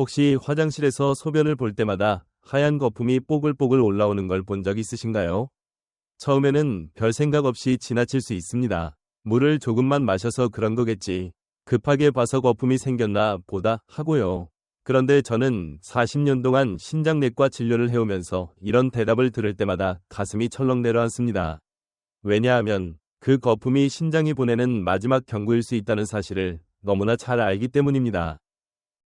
혹시 화장실에서 소변을 볼 때마다 하얀 거품이 뽀글뽀글 올라오는 걸 본 적 있으신가요? 처음에는 별 생각 없이 지나칠 수 있습니다. 물을 조금만 마셔서 그런 거겠지. 급하게 봐서 거품이 생겼나 보다 하고요. 그런데 저는 40년 동안 신장내과 진료를 해오면서 이런 대답을 들을 때마다 가슴이 철렁 내려앉습니다. 왜냐하면 그 거품이 신장이 보내는 마지막 경고일 수 있다는 사실을 너무나 잘 알기 때문입니다.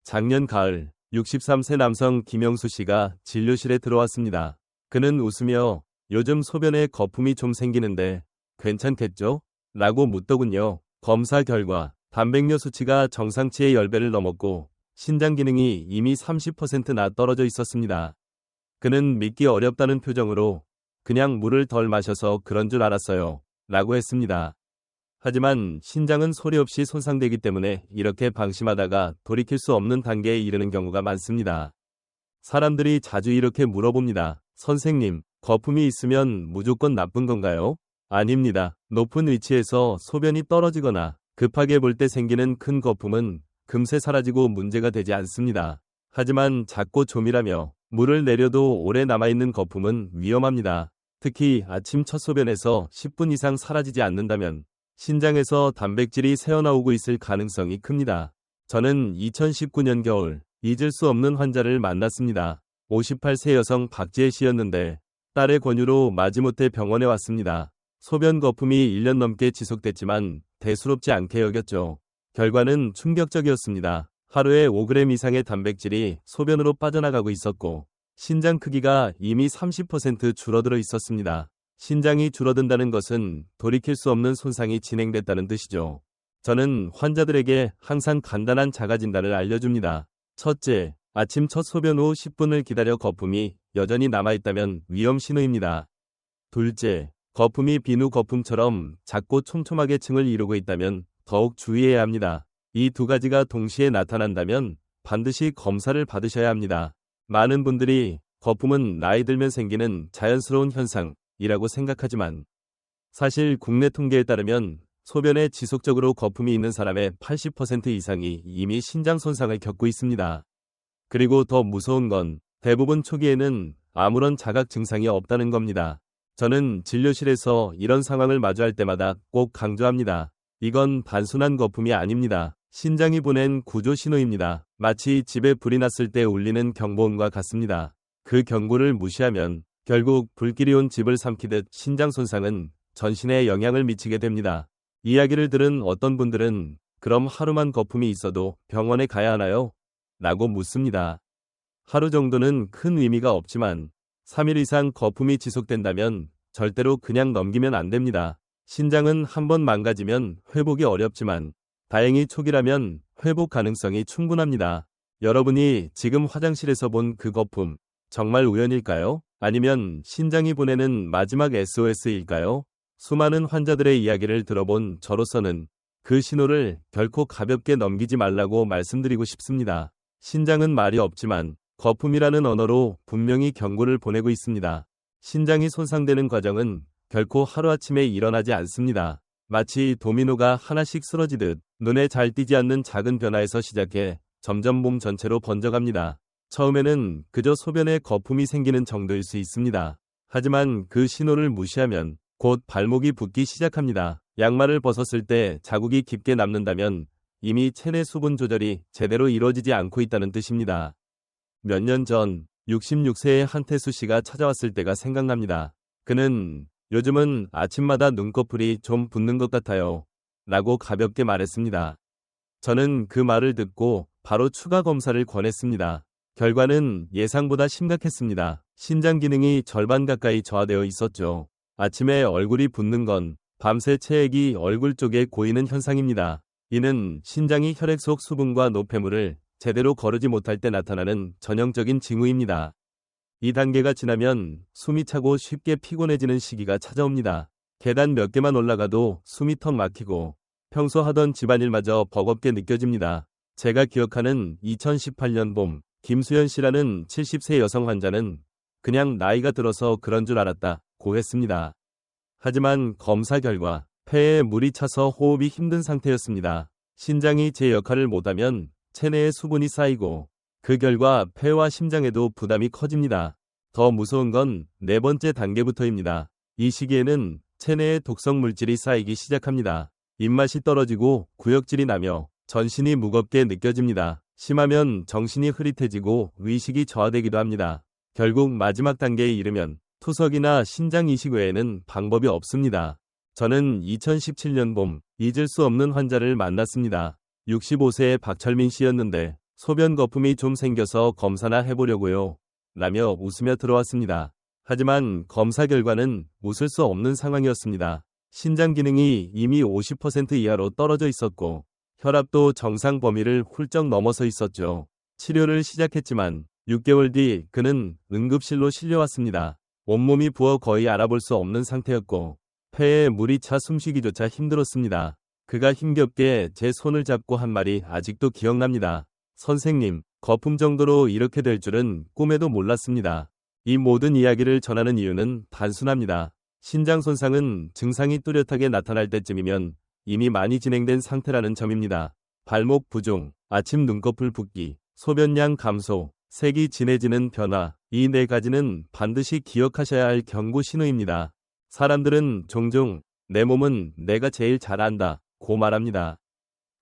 작년 가을 63세 남성 김영수 씨가 진료실에 들어왔습니다. 그는 웃으며 요즘 소변에 거품이 좀 생기는데 괜찮겠죠? 라고 묻더군요. 검사 결과 단백뇨 수치가 정상치의 10배를 넘었고 신장 기능이 이미 30%나 떨어져 있었습니다. 그는 믿기 어렵다는 표정으로 그냥 물을 덜 마셔서 그런 줄 알았어요. 라고 했습니다. 하지만 신장은 소리 없이 손상되기 때문에 이렇게 방심하다가 돌이킬 수 없는 단계에 이르는 경우가 많습니다. 사람들이 자주 이렇게 물어봅니다. 선생님, 거품이 있으면 무조건 나쁜 건가요? 아닙니다. 높은 위치에서 소변이 떨어지거나 급하게 볼 때 생기는 큰 거품은 금세 사라지고 문제가 되지 않습니다. 하지만 작고 조밀하며 물을 내려도 오래 남아있는 거품은 위험합니다. 특히 아침 첫 소변에서 10분 이상 사라지지 않는다면 신장에서 단백질이 새어나오고 있을 가능성이 큽니다. 저는 2019년 겨울 잊을 수 없는 환자를 만났습니다. 58세 여성 박지혜 씨였는데 딸의 권유로 마지못해 병원에 왔습니다. 소변 거품이 1년 넘게 지속됐지만 대수롭지 않게 여겼죠. 결과는 충격적이었습니다. 하루에 5g 이상의 단백질이 소변으로 빠져나가고 있었고 신장 크기가 이미 30% 줄어들어 있었습니다. 신장이 줄어든다는 것은 돌이킬 수 없는 손상이 진행됐다는 뜻이죠. 저는 환자들에게 항상 간단한 자가 진단을 알려줍니다. 첫째, 아침 첫 소변 후 10분을 기다려 거품이 여전히 남아있다면 위험 신호입니다. 둘째, 거품이 비누 거품처럼 작고 촘촘하게 층을 이루고 있다면 더욱 주의해야 합니다. 이 두 가지가 동시에 나타난다면 반드시 검사를 받으셔야 합니다. 많은 분들이 거품은 나이 들면 생기는 자연스러운 현상 이라고 생각하지만 사실 국내 통계에 따르면 소변에 지속적으로 거품이 있는 사람의 80% 이상이 이미 신장 손상을 겪고 있습니다. 그리고 더 무서운 건 대부분 초기에는 아무런 자각 증상이 없다는 겁니다. 저는 진료실에서 이런 상황을 마주할 때마다 꼭 강조합니다. 이건 단순한 거품이 아닙니다. 신장이 보낸 구조 신호입니다. 마치 집에 불이 났을 때 울리는 경보음과 같습니다. 그 경고를 무시하면 결국 불길이 온 집을 삼키듯 신장 손상은 전신에 영향을 미치게 됩니다. 이야기를 들은 어떤 분들은 그럼 하루만 거품이 있어도 병원에 가야 하나요? 라고 묻습니다. 하루 정도는 큰 의미가 없지만 3일 이상 거품이 지속된다면 절대로 그냥 넘기면 안 됩니다. 신장은 한번 망가지면 회복이 어렵지만 다행히 초기라면 회복 가능성이 충분합니다. 여러분이 지금 화장실에서 본 그 거품 정말 우연일까요? 아니면 신장이 보내는 마지막 SOS일까요? 수많은 환자들의 이야기를 들어본 저로서는 그 신호를 결코 가볍게 넘기지 말라고 말씀드리고 싶습니다. 신장은 말이 없지만 거품이라는 언어로 분명히 경고를 보내고 있습니다. 신장이 손상되는 과정은 결코 하루아침에 일어나지 않습니다. 마치 도미노가 하나씩 쓰러지듯 눈에 잘 띄지 않는 작은 변화에서 시작해 점점 몸 전체로 번져갑니다. 처음에는 그저 소변에 거품이 생기는 정도일 수 있습니다. 하지만 그 신호를 무시하면 곧 발목이 붓기 시작합니다. 양말을 벗었을 때 자국이 깊게 남는다면 이미 체내 수분 조절이 제대로 이루어지지 않고 있다는 뜻입니다. 몇 년 전 66세의 한태수 씨가 찾아왔을 때가 생각납니다. 그는 요즘은 아침마다 눈꺼풀이 좀 붓는 것 같아요. 라고 가볍게 말했습니다. 저는 그 말을 듣고 바로 추가 검사를 권했습니다. 결과는 예상보다 심각했습니다. 신장 기능이 절반 가까이 저하되어 있었죠. 아침에 얼굴이 붓는 건 밤새 체액이 얼굴 쪽에 고이는 현상입니다. 이는 신장이 혈액 속 수분과 노폐물을 제대로 거르지 못할 때 나타나는 전형적인 징후입니다. 이 단계가 지나면 숨이 차고 쉽게 피곤해지는 시기가 찾아옵니다. 계단 몇 개만 올라가도 숨이 턱 막히고 평소 하던 집안일마저 버겁게 느껴집니다. 제가 기억하는 2018년 봄 김수현 씨라는 70세 여성 환자는 그냥 나이가 들어서 그런 줄 알았다 고 했습니다. 하지만 검사 결과 폐에 물이 차서 호흡이 힘든 상태였습니다. 신장이 제 역할을 못하면 체내에 수분이 쌓이고 그 결과 폐와 심장에도 부담이 커집니다. 더 무서운 건 네 번째 단계부터입니다. 이 시기에는 체내에 독성 물질이 쌓이기 시작합니다. 입맛이 떨어지고 구역질이 나며 전신이 무겁게 느껴집니다. 심하면 정신이 흐릿해지고 의식이 저하되기도 합니다. 결국 마지막 단계에 이르면 투석이나 신장 이식 외에는 방법이 없습니다. 저는 2017년 봄 잊을 수 없는 환자를 만났습니다. 65세의 박철민 씨였는데 소변 거품이 좀 생겨서 검사나 해보려고요. 라며 웃으며 들어왔습니다. 하지만 검사 결과는 웃을 수 없는 상황이었습니다. 신장 기능이 이미 50% 이하로 떨어져 있었고 혈압도 정상 범위를 훌쩍 넘어서 있었죠. 치료를 시작했지만 6개월 뒤 그는 응급실로 실려왔습니다. 온몸이 부어 거의 알아볼 수 없는 상태였고 폐에 물이 차 숨쉬기조차 힘들었습니다. 그가 힘겹게 제 손을 잡고 한 말이 아직도 기억납니다. 선생님, 거품 정도로 이렇게 될 줄은 꿈에도 몰랐습니다. 이 모든 이야기를 전하는 이유는 단순합니다. 신장 손상은 증상이 뚜렷하게 나타날 때쯤이면 이미 많이 진행된 상태라는 점입니다. 발목 부종, 아침 눈꺼풀 붓기, 소변량 감소, 색이 진해지는 변화, 이 네 가지는 반드시 기억하셔야 할 경고 신호입니다. 사람들은 종종 내 몸은 내가 제일 잘 안다 고 말합니다.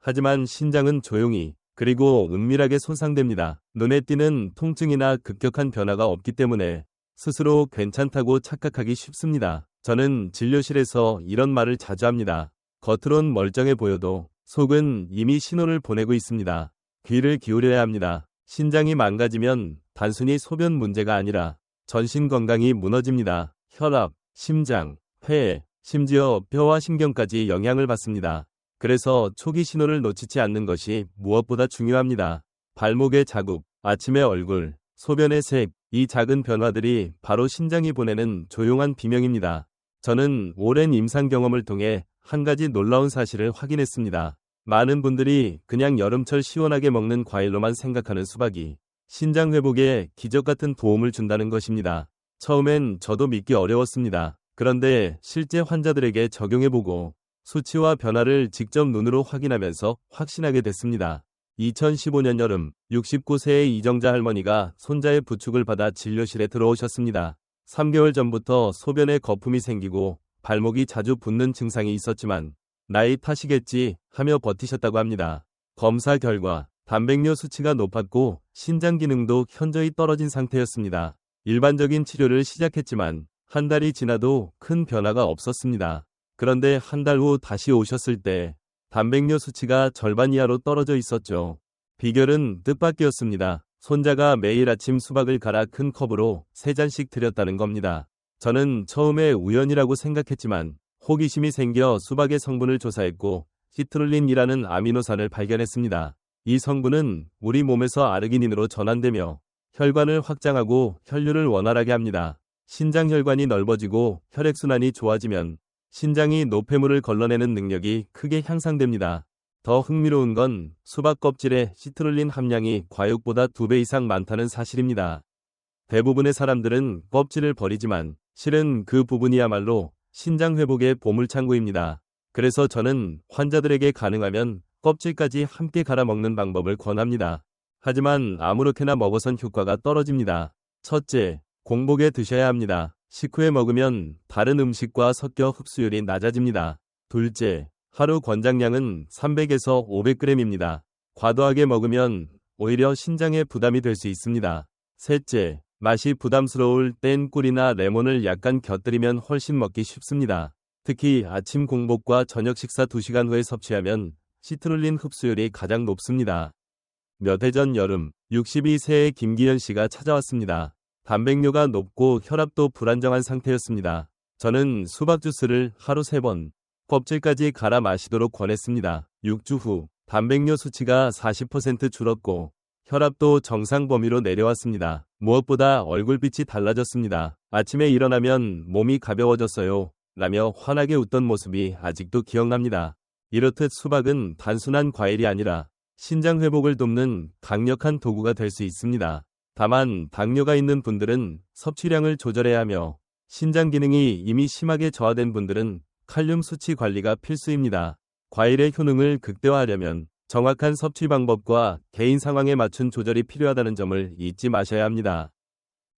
하지만 신장은 조용히 그리고 은밀하게 손상됩니다. 눈에 띄는 통증이나 급격한 변화가 없기 때문에 스스로 괜찮다고 착각하기 쉽습니다. 저는 진료실에서 이런 말을 자주 합니다. 겉으론 멀쩡해 보여도 속은 이미 신호를 보내고 있습니다. 귀를 기울여야 합니다. 신장이 망가지면 단순히 소변 문제가 아니라 전신 건강이 무너집니다. 혈압, 심장, 폐, 심지어 뼈와 신경까지 영향을 받습니다. 그래서 초기 신호를 놓치지 않는 것이 무엇보다 중요합니다. 발목의 자국, 아침의 얼굴, 소변의 색, 이 작은 변화들이 바로 신장이 보내는 조용한 비명입니다. 저는 오랜 임상 경험을 통해 한 가지 놀라운 사실을 확인했습니다. 많은 분들이 그냥 여름철 시원하게 먹는 과일로만 생각하는 수박이 신장 회복에 기적 같은 도움을 준다는 것입니다. 처음엔 저도 믿기 어려웠습니다. 그런데 실제 환자들에게 적용해보고 수치와 변화를 직접 눈으로 확인하면서 확신하게 됐습니다. 2015년 여름 69세의 이정자 할머니가 손자의 부축을 받아 진료실에 들어오셨습니다. 3개월 전부터 소변에 거품이 생기고 발목이 자주 붓는 증상이 있었지만 나이 탓이겠지 하며 버티셨다고 합니다. 검사 결과 단백뇨 수치가 높았고 신장 기능도 현저히 떨어진 상태였습니다. 일반적인 치료를 시작했지만 한 달이 지나도 큰 변화가 없었습니다. 그런데 한 달 후 다시 오셨을 때 단백뇨 수치가 절반 이하로 떨어져 있었죠. 비결은 뜻밖이었습니다. 손자가 매일 아침 수박을 갈아 큰 컵으로 세 잔씩 드렸다는 겁니다. 저는 처음에 우연이라고 생각했지만 호기심이 생겨 수박의 성분을 조사했고 시트룰린이라는 아미노산을 발견했습니다. 이 성분은 우리 몸에서 아르기닌으로 전환되며 혈관을 확장하고 혈류를 원활하게 합니다. 신장 혈관이 넓어지고 혈액순환이 좋아지면 신장이 노폐물을 걸러내는 능력이 크게 향상됩니다. 더 흥미로운 건 수박 껍질에 시트룰린 함량이 과육보다 2배 이상 많다는 사실입니다. 대부분의 사람들은 껍질을 버리지만 실은 그 부분이야말로 신장 회복의 보물창고입니다. 그래서 저는 환자들에게 가능하면 껍질까지 함께 갈아 먹는 방법을 권합니다. 하지만 아무렇게나 먹어선 효과가 떨어집니다. 첫째, 공복에 드셔야 합니다. 식후에 먹으면 다른 음식과 섞여 흡수율이 낮아집니다. 둘째, 하루 권장량은 300에서 500g입니다. 과도하게 먹으면 오히려 신장에 부담이 될 수 있습니다. 셋째, 맛이 부담스러울 땐 꿀이나 레몬을 약간 곁들이면 훨씬 먹기 쉽습니다. 특히 아침 공복과 저녁 식사 2시간 후에 섭취하면 시트룰린 흡수율이 가장 높습니다. 몇 해 전 여름 62세의 김기현 씨가 찾아왔습니다. 단백뇨가 높고 혈압도 불안정한 상태였습니다. 저는 수박 주스를 하루 3번, 껍질까지 갈아 마시도록 권했습니다. 6주 후 단백뇨 수치가 40% 줄었고 혈압도 정상 범위로 내려왔습니다. 무엇보다 얼굴빛이 달라졌습니다. 아침에 일어나면 몸이 가벼워졌어요. 라며 환하게 웃던 모습이 아직도 기억납니다. 이렇듯 수박은 단순한 과일이 아니라 신장 회복을 돕는 강력한 도구가 될 수 있습니다. 다만 당뇨가 있는 분들은 섭취량을 조절해야 하며 신장 기능이 이미 심하게 저하된 분들은 칼륨 수치 관리가 필수입니다. 과일의 효능을 극대화하려면 정확한 섭취 방법과 개인 상황에 맞춘 조절이 필요하다는 점을 잊지 마셔야 합니다.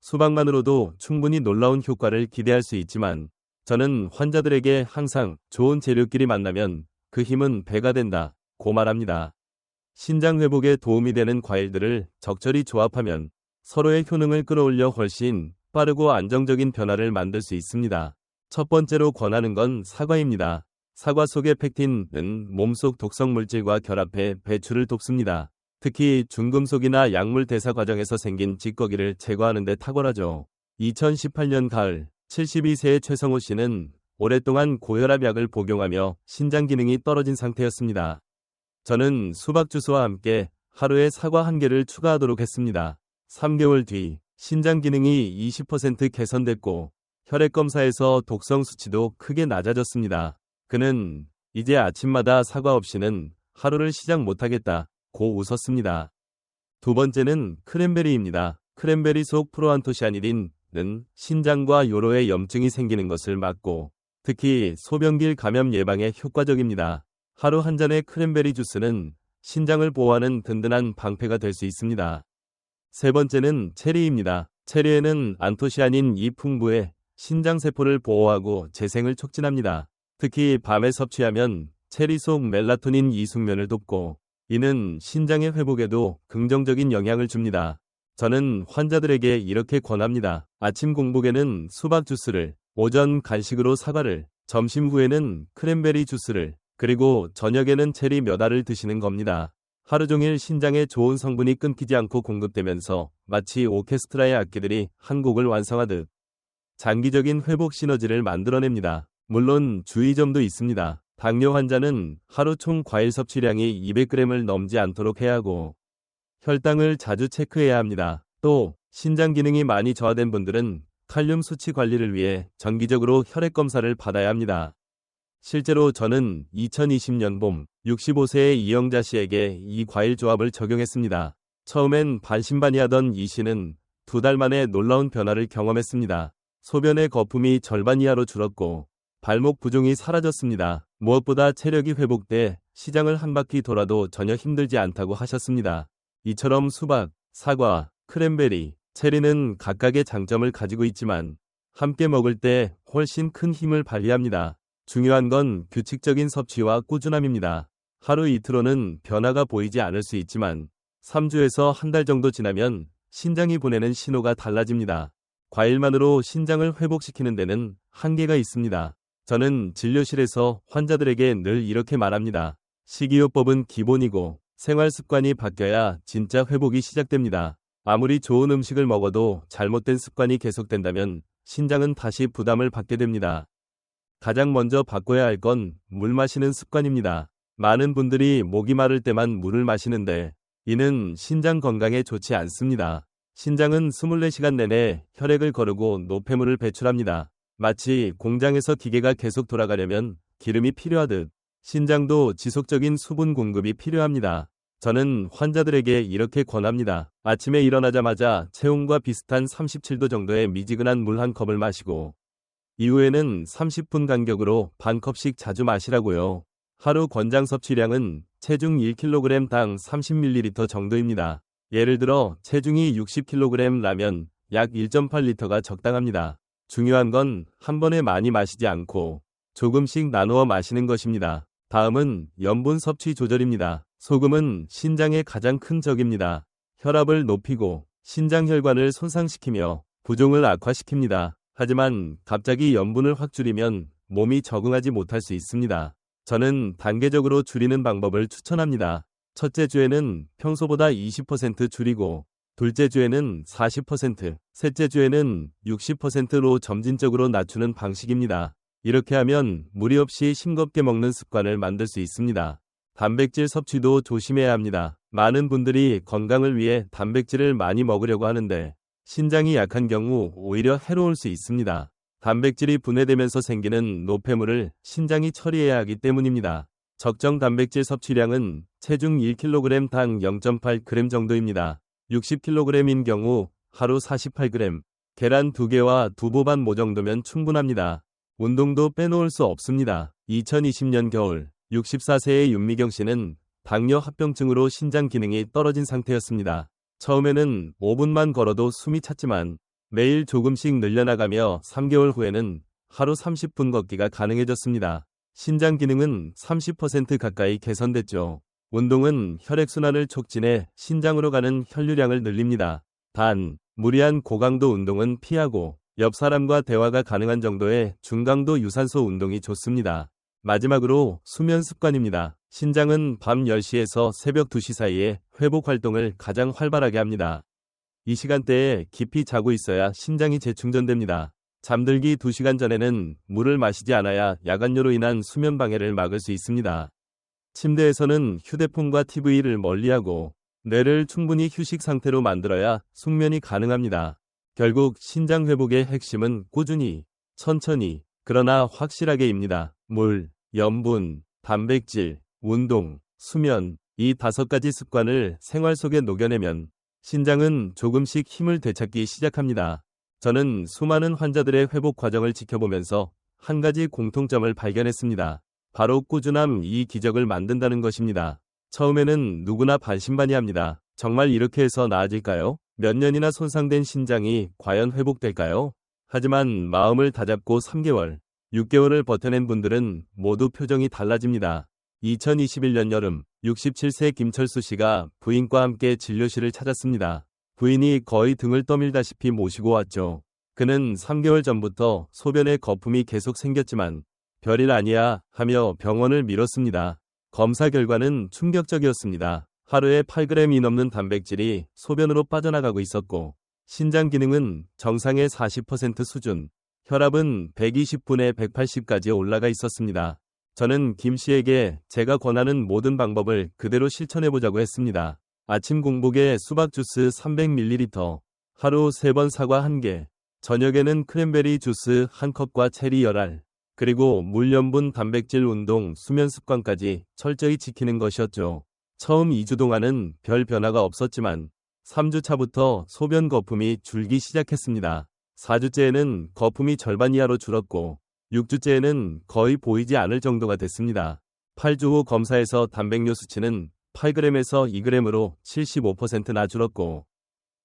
수박만으로도 충분히 놀라운 효과를 기대할 수 있지만 저는 환자들에게 항상 좋은 재료끼리 만나면 그 힘은 배가 된다 고 말합니다. 신장 회복에 도움이 되는 과일들을 적절히 조합하면 서로의 효능을 끌어올려 훨씬 빠르고 안정적인 변화를 만들 수 있습니다. 첫 번째로 권하는 건 사과입니다. 사과 속의 팩틴은 몸속 독성 물질과 결합해 배출을 돕습니다. 특히 중금속이나 약물 대사 과정에서 생긴 찌꺼기를 제거하는 데 탁월하죠. 2018년 가을 72세의 최성호 씨는 오랫동안 고혈압 약을 복용하며 신장 기능이 떨어진 상태였습니다. 저는 수박 주스와 함께 하루에 사과 한 개를 추가하도록 했습니다. 3개월 뒤 신장 기능이 20% 개선됐고 혈액 검사에서 독성 수치도 크게 낮아졌습니다. 그는 이제 아침마다 사과 없이는 하루를 시작 못하겠다 고 웃었습니다. 두 번째는 크랜베리입니다. 크랜베리 속 프로안토시아니딘은 신장과 요로에 염증이 생기는 것을 막고 특히 소변길 감염 예방에 효과적입니다. 하루 한 잔의 크랜베리 주스는 신장을 보호하는 든든한 방패가 될 수 있습니다. 세 번째는 체리입니다. 체리에는 안토시아닌 이 풍부해 신장세포를 보호하고 재생을 촉진합니다. 특히 밤에 섭취하면 체리 속 멜라토닌 이숙면을 돕고 이는 신장의 회복에도 긍정적인 영향을 줍니다. 저는 환자들에게 이렇게 권합니다. 아침 공복에는 수박 주스를, 오전 간식으로 사과를, 점심 후에는 크랜베리 주스를, 그리고 저녁에는 체리 몇 알을 드시는 겁니다. 하루 종일 신장에 좋은 성분이 끊기지 않고 공급되면서 마치 오케스트라의 악기들이 한 곡을 완성하듯 장기적인 회복 시너지를 만들어냅니다. 물론 주의점도 있습니다. 당뇨 환자는 하루 총 과일 섭취량이 200g을 넘지 않도록 해야 하고 혈당을 자주 체크해야 합니다. 또 신장 기능이 많이 저하된 분들은 칼륨 수치 관리를 위해 정기적으로 혈액 검사를 받아야 합니다. 실제로 저는 2020년 봄 65세의 이영자 씨에게 이 과일 조합을 적용했습니다. 처음엔 반신반의하던 이 씨는 두 달 만에 놀라운 변화를 경험했습니다. 소변의 거품이 절반 이하로 줄었고 발목 부종이 사라졌습니다. 무엇보다 체력이 회복돼 시장을 한 바퀴 돌아도 전혀 힘들지 않다고 하셨습니다. 이처럼 수박, 사과, 크랜베리, 체리는 각각의 장점을 가지고 있지만 함께 먹을 때 훨씬 큰 힘을 발휘합니다. 중요한 건 규칙적인 섭취와 꾸준함입니다. 하루 이틀로는 변화가 보이지 않을 수 있지만 3주에서 한 달 정도 지나면 신장이 보내는 신호가 달라집니다. 과일만으로 신장을 회복시키는 데는 한계가 있습니다. 저는 진료실에서 환자들에게 늘 이렇게 말합니다. 식이요법은 기본이고 생활 습관이 바뀌어야 진짜 회복이 시작됩니다. 아무리 좋은 음식을 먹어도 잘못된 습관이 계속된다면 신장은 다시 부담을 받게 됩니다. 가장 먼저 바꿔야 할 건 물 마시는 습관입니다. 많은 분들이 목이 마를 때만 물을 마시는데 이는 신장 건강에 좋지 않습니다. 신장은 24시간 내내 혈액을 거르고 노폐물을 배출합니다. 마치 공장에서 기계가 계속 돌아가려면 기름이 필요하듯 신장도 지속적인 수분 공급이 필요합니다. 저는 환자들에게 이렇게 권합니다. 아침에 일어나자마자 체온과 비슷한 37도 정도의 미지근한 물 한 컵을 마시고 이후에는 30분 간격으로 반 컵씩 자주 마시라고요. 하루 권장 섭취량은 체중 1kg당 30ml 정도입니다. 예를 들어 체중이 60kg라면 약 1.8리터가 적당합니다. 중요한 건 한 번에 많이 마시지 않고 조금씩 나누어 마시는 것입니다. 다음은 염분 섭취 조절입니다. 소금은 신장의 가장 큰 적입니다. 혈압을 높이고 신장 혈관을 손상시키며 부종을 악화시킵니다. 하지만 갑자기 염분을 확 줄이면 몸이 적응하지 못할 수 있습니다. 저는 단계적으로 줄이는 방법을 추천합니다. 첫째 주에는 평소보다 20% 줄이고 둘째 주에는 40%, 셋째 주에는 60%로 점진적으로 낮추는 방식입니다. 이렇게 하면 무리 없이 싱겁게 먹는 습관을 만들 수 있습니다. 단백질 섭취도 조심해야 합니다. 많은 분들이 건강을 위해 단백질을 많이 먹으려고 하는데 신장이 약한 경우 오히려 해로울 수 있습니다. 단백질이 분해되면서 생기는 노폐물을 신장이 처리해야 하기 때문입니다. 적정 단백질 섭취량은 체중 1kg당 0.8g 정도입니다. 60kg인 경우 하루 48g, 계란 2개와 두부 반 모 정도면 충분합니다. 운동도 빼놓을 수 없습니다. 2020년 겨울 64세의 윤미경 씨는 당뇨 합병증으로 신장 기능이 떨어진 상태였습니다. 처음에는 5분만 걸어도 숨이 찼지만 매일 조금씩 늘려나가며 3개월 후에는 하루 30분 걷기가 가능해졌습니다. 신장 기능은 30% 가까이 개선됐죠. 운동은 혈액순환을 촉진해 신장으로 가는 혈류량을 늘립니다. 단, 무리한 고강도 운동은 피하고 옆 사람과 대화가 가능한 정도의 중강도 유산소 운동이 좋습니다. 마지막으로 수면 습관입니다. 신장은 밤 10시에서 새벽 2시 사이에 회복 활동을 가장 활발하게 합니다. 이 시간대에 깊이 자고 있어야 신장이 재충전됩니다. 잠들기 2시간 전에는 물을 마시지 않아야 야간요로 인한 수면 방해를 막을 수 있습니다. 침대에서는 휴대폰과 TV를 멀리하고 뇌를 충분히 휴식 상태로 만들어야 숙면이 가능합니다. 결국 신장 회복의 핵심은 꾸준히, 천천히, 그러나 확실하게입니다. 물, 염분, 단백질, 운동, 수면, 이 다섯 가지 습관을 생활 속에 녹여내면 신장은 조금씩 힘을 되찾기 시작합니다. 저는 수많은 환자들의 회복 과정을 지켜보면서 한 가지 공통점을 발견했습니다. 바로 꾸준함 이 기적을 만든다는 것입니다. 처음에는 누구나 반신반의합니다. 정말 이렇게 해서 나아질까요? 몇 년이나 손상된 신장이 과연 회복될까요? 하지만 마음을 다잡고 3개월, 6개월을 버텨낸 분들은 모두 표정이 달라집니다. 2021년 여름 67세 김철수 씨가 부인과 함께 진료실을 찾았습니다. 부인이 거의 등을 떠밀다시피 모시고 왔죠. 그는 3개월 전부터 소변에 거품이 계속 생겼지만 별일 아니야 하며 병원을 미뤘습니다. 검사 결과는 충격적이었습니다. 하루에 8g이 넘는 단백질이 소변으로 빠져나가고 있었고 신장 기능은 정상의 40% 수준, 혈압은 120분에 180까지 올라가 있었습니다. 저는 김 씨에게 제가 권하는 모든 방법을 그대로 실천해보자고 했습니다. 아침 공복에 수박 주스 300ml, 하루 3번 사과 1개, 저녁에는 크랜베리 주스 1컵과 체리 열알, 그리고 물염분 단백질 운동 수면 습관까지 철저히 지키는 것이었죠. 처음 2주 동안은 별 변화가 없었지만 3주 차부터 소변 거품이 줄기 시작했습니다. 4주째에는 거품이 절반 이하로 줄었고 6주째에는 거의 보이지 않을 정도가 됐습니다. 8주 후 검사에서 단백뇨 수치는 8g에서 2g으로 75%나 줄었고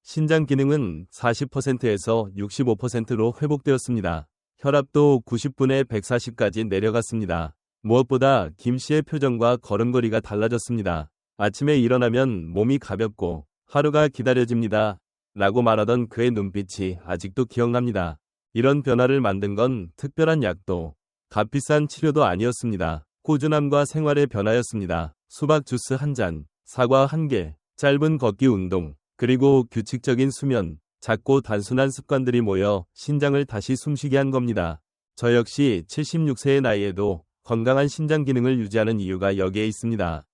신장 기능은 40%에서 65%로 회복되었습니다. 혈압도 90분에 140까지 내려갔습니다. 무엇보다 김 씨의 표정과 걸음걸이가 달라졌습니다. 아침에 일어나면 몸이 가볍고 하루가 기다려집니다. 라고 말하던 그의 눈빛이 아직도 기억납니다. 이런 변화를 만든 건 특별한 약도 값비싼 치료도 아니었습니다. 꾸준함과 생활의 변화였습니다. 수박 주스 한 잔, 사과 한 개, 짧은 걷기 운동, 그리고 규칙적인 수면, 작고 단순한 습관들이 모여 신장을 다시 숨쉬게 한 겁니다. 저 역시 76세의 나이에도 건강한 신장 기능을 유지하는 이유가 여기에 있습니다.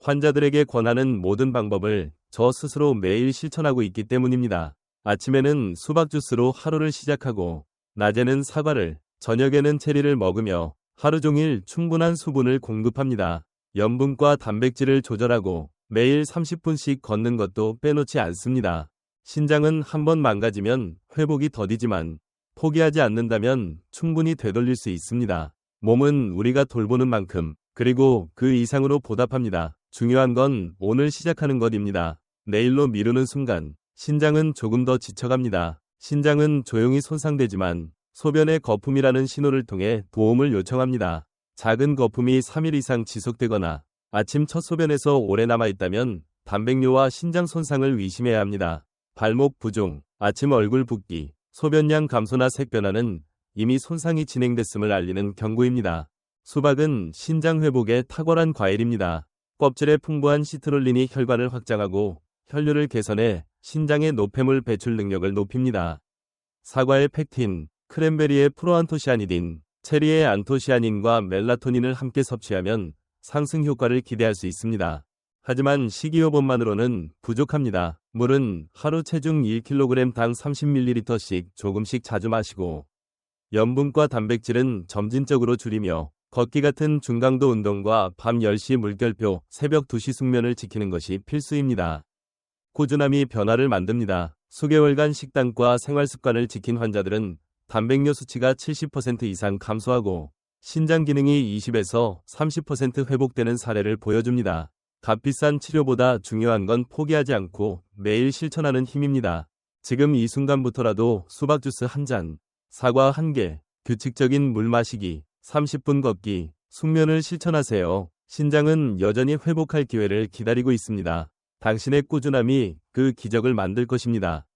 환자들에게 권하는 모든 방법을 저 스스로 매일 실천하고 있기 때문입니다. 아침에는 수박 주스로 하루를 시작하고 낮에는 사과를, 저녁에는 체리를 먹으며 하루 종일 충분한 수분을 공급합니다. 염분과 단백질을 조절하고 매일 30분씩 걷는 것도 빼놓지 않습니다. 신장은 한번 망가지면 회복이 더디지만 포기하지 않는다면 충분히 되돌릴 수 있습니다. 몸은 우리가 돌보는 만큼 그리고 그 이상으로 보답합니다. 중요한 건 오늘 시작하는 것입니다. 내일로 미루는 순간 신장은 조금 더 지쳐갑니다. 신장은 조용히 손상되지만 소변의 거품이라는 신호를 통해 도움을 요청합니다. 작은 거품이 3일 이상 지속되거나 아침 첫 소변에서 오래 남아있다면 단백뇨와 신장 손상을 의심해야 합니다. 발목 부종, 아침 얼굴 붓기, 소변량 감소나 색 변화는 이미 손상이 진행됐음을 알리는 경고입니다. 수박은 신장 회복에 탁월한 과일입니다. 껍질에 풍부한 시트롤린이 혈관을 확장하고 혈류를 개선해 신장의 노폐물 배출 능력을 높입니다. 사과의 팩틴, 크랜베리의 프로안토시아니딘, 체리의 안토시아닌과 멜라토닌을 함께 섭취하면 상승 효과를 기대할 수 있습니다. 하지만 식이요법만으로는 부족합니다. 물은 하루 체중 1kg 당 30ml씩 조금씩 자주 마시고 염분과 단백질은 점진적으로 줄이며 걷기 같은 중강도 운동과 밤 10시 물결표, 새벽 2시 숙면을 지키는 것이 필수입니다. 꾸준함이 변화를 만듭니다. 수개월간 식단과 생활 습관을 지킨 환자들은 단백뇨 수치가 70% 이상 감소하고 신장 기능이 20에서 30% 회복되는 사례를 보여줍니다. 값비싼 치료보다 중요한 건 포기하지 않고 매일 실천하는 힘입니다. 지금 이 순간부터라도 수박 주스 한 잔, 사과 한 개, 규칙적인 물 마시기, 30분 걷기, 숙면을 실천하세요. 신장은 여전히 회복할 기회를 기다리고 있습니다. 당신의 꾸준함이 그 기적을 만들 것입니다.